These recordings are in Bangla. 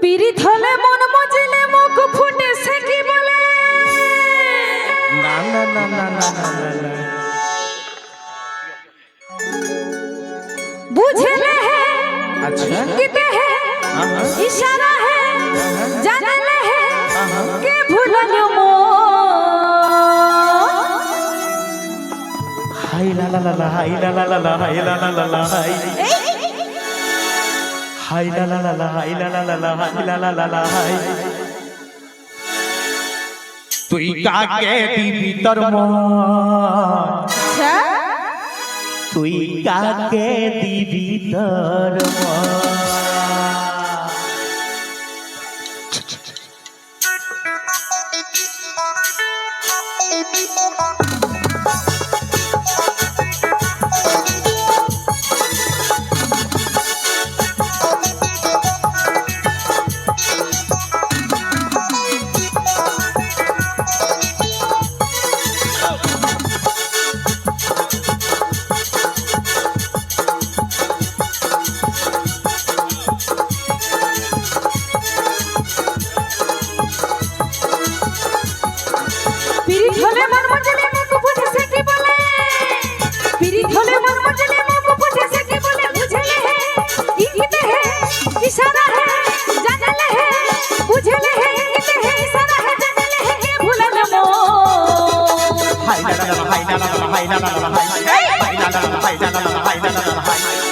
পীড়িত মন মজিলে মুখ ফুটে সে কি বলে? না না না না না না না বুঝলে হে? আচ্ছা। কিতে হে? ইশারা হে? জানলে হে? কে ভুলল মো হাই লা লা লা হাই লা লা লা হাই লা লা লা হাই। হাই লা লা লা হাই লা লা লা লা হাই লা লা লা লা হাই। তুই কাকে দিবি তোর মন? আচ্ছা। তুই কাকে দিবি তোর মন?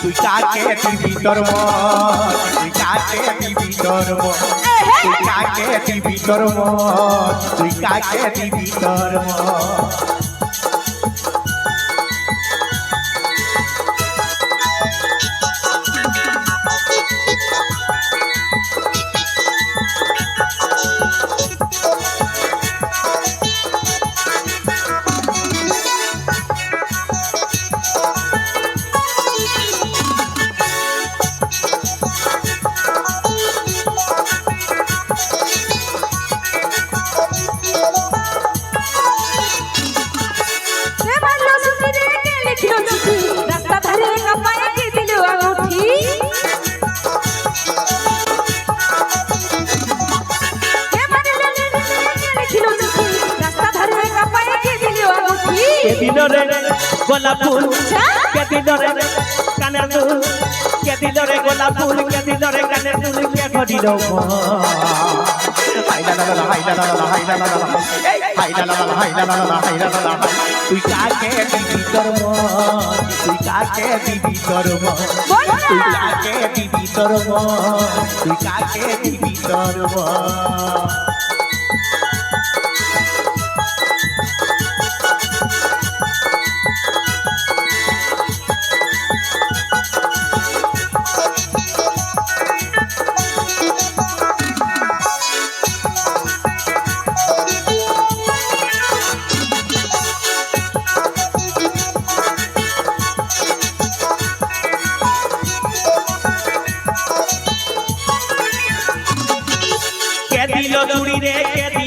তুই কাকে দিবি তোর তুই কাকে দিবি তোর তুই কাকে দিবি তোর তুই কাকে দিবি তোর গোলাপ ফুল আচ্ছা কেদিনরে কানের দুল। কেদিনরে গোলাপ ফুল কেদিনরে কানের দুল। কে ঘটিল তুই কাকে দিবি তোর মন? তুই কাকে দিবি তোর মন? বল তুই কাকে দিবি তোর মন? তুই কাকে দিবি তোর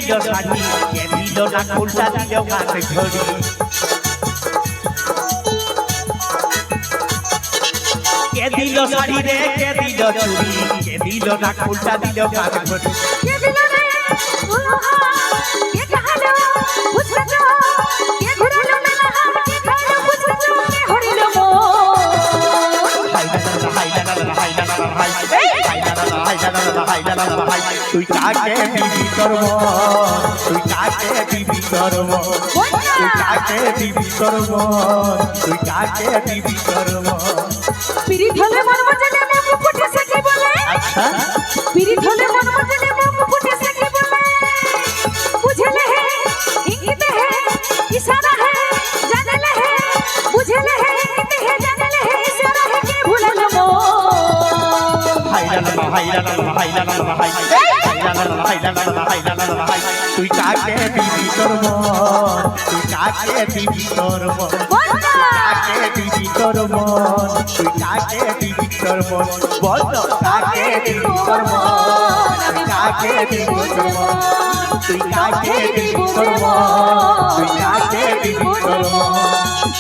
দিল শাড়ি কে দিল না উল্টা দিল কাছে ঘড়ি। কে দিল শাড়ি রে, কে দিল চুড়ি? কে দিল না উল্টা দিল কাছে ঘড়ি। তুই কাকে বিবি করব তুই কাকে বিবি করব তুই কাকে বিবি করব তুই কাকে বিবি করব পিরি ধরে মন মজা নেমে মুকুটে বলে আচ্ছা। পিরি ধরে মন তুই কাকে দিবি তোর মন? তুই কাকে দিবি তোর মন? কাকে দিবি তোর মন? তুই কাকে দিবি তোর মন? বল কাকে দিবি তোর মন? কাকে দিবি তোর মন? তুই কাকে দিবি তোর মন? তুই কাকে দিবি তোর মন?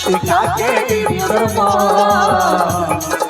তুই কাকে দিবি তোর মন?